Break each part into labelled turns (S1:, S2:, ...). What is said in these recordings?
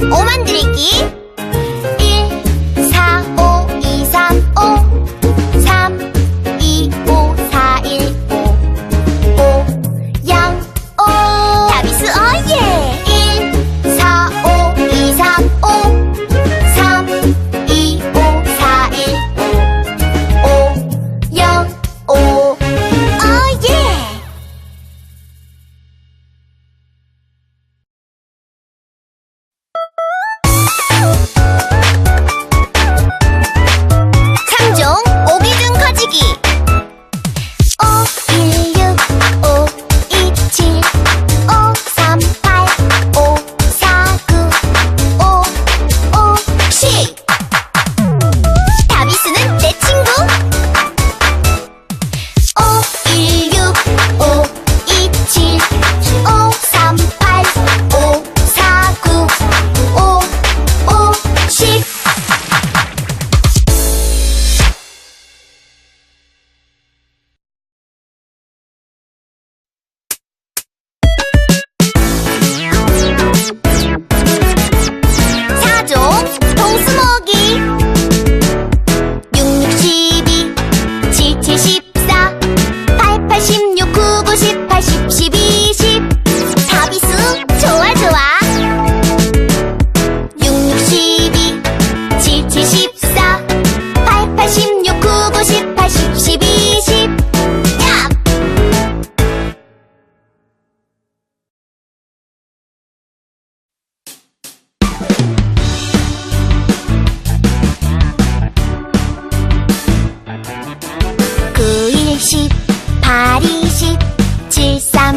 S1: 오만 드리기.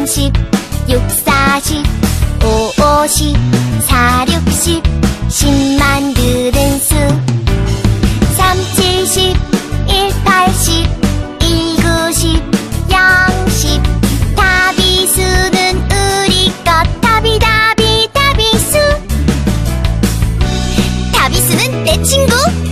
S1: 삼십, 육, 사십, 오, 오십, 사, 육십, 십만 들은 수 삼, 칠십, 일, 팔십, 일, 구십, 영십. 다비수는 우리 것. 다비, 다비, 다비수. 다비수는 내 친구.